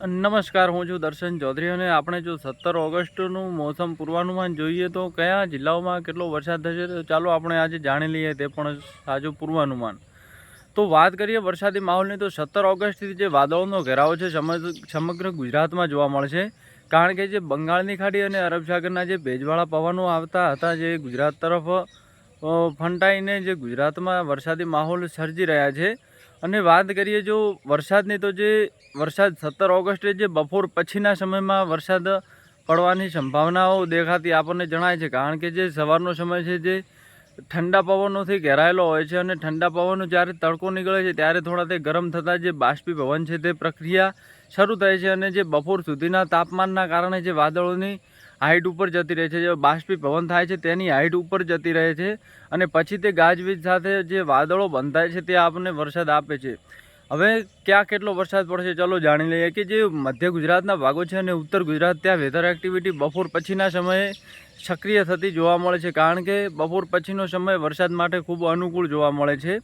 નમસ્કાર, હું છું દર્શન ચૌધરી અને આપણે જો સત્તર ઓગસ્ટનું મોસમ પૂર્વાનુમાન જોઈએ તો કયા જિલ્લાઓમાં કેટલો વરસાદ થશે તો ચાલો આપણે આજે જાણી લઈએ તે પણ સાચું પૂર્વાનુમાન. તો વાત કરીએ વરસાદી માહોલની તો સત્તર ઓગસ્ટથી જે વાદળોનો ઘેરાવો છે સમગ- સમગ્ર ગુજરાતમાં જોવા મળશે. કારણ કે જે બંગાળની ખાડી અને અરબ સાગરના જે ભેજવાળા પવનો આવતા હતા જે ગુજરાત તરફ ફંટાઈને જે ગુજરાતમાં વરસાદી માહોલ સર્જી રહ્યા છે અને વાત કરીએ જો વરસાદની, તો જે વરસાદ સત્તર ઓગસ્ટે જે બપોર પછીના સમયમાં વરસાદ પડવાની સંભાવનાઓ દેખાતી આપણને જણાય છે. કારણ કે જે સવારનો સમય છે, જે ઠંડા પવનોથી ઘેરાયેલો હોય છે અને ઠંડા પવનો જ્યારે તડકો નીકળે છે, ત્યારે થોડા તે ગરમ થતાં જે બાષ્પીભવન છે, તે પ્રક્રિયા શરૂ થાય છે અને જે બપોર સુધીના તાપમાનના કારણે જે વાદળોની હાઇટ ઉપર જતી રહે છે, જે બાષ્પીભવન થાય છે, તેની હાઇટ ઉપર જતી રહે છે અને પછી તે ગાજવીજ સાથે જે વાદળો બંધાય છે, તે આપણને વરસાદ આપે છે. હવે ક્યાં કેટલો વરસાદ પડશે, ચલો જાણી લઈએ કે જે મધ્ય ગુજરાતના ભાગો છે અને ઉત્તર ગુજરાત, ત્યાં વેધર એક્ટિવિટી બપોર પછીના સમયે સક્રિય થતી જોવા મળે છે, કારણ કે બપોર પછીનો સમય વરસાદ માટે ખૂબ અનુકૂળ જોવા મળે છે.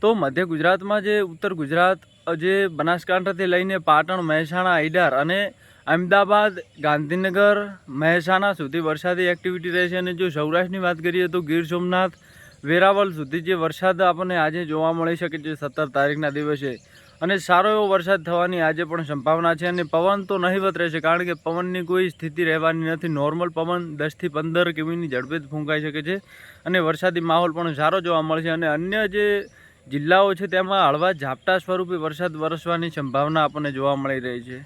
તો મધ્ય ગુજરાતમાં જે ઉત્તર ગુજરાત, જે બનાસકાંઠાથી લઈને પાટણ, મહેસાણા, ઈડર અને અમદાવાદ, ગાંધીનગર, મહેસાણા સુધી વરસાદી એક્ટિવિટી રહેશે અને જો સૌરાષ્ટ્રની વાત કરીએ તો ગીર સોમનાથ, વેરાવળ સુધી જે વરસાદ આપણને આજે જોવા મળી શકે છે સત્તર તારીખના દિવસે. અને સારો એવો વરસાદ થવાની આજે પણ સંભાવના છે અને પવન તો નહીવત રહેશે કારણ કે પવનની કોઈ સ્થિતિ રહેવાની નથી. નોર્મલ પવન દસથી પંદર કિમીની ઝડપે ફૂંકાઈ શકે છે અને વરસાદી માહોલ પણ સારો જોવા મળશે. અને અન્ય જે જિલ્લાઓ છે તેમાં હળવા ઝાપટા સ્વરૂપે વરસાદ વરસવાની સંભાવના આપણને જોવા મળી રહી છે.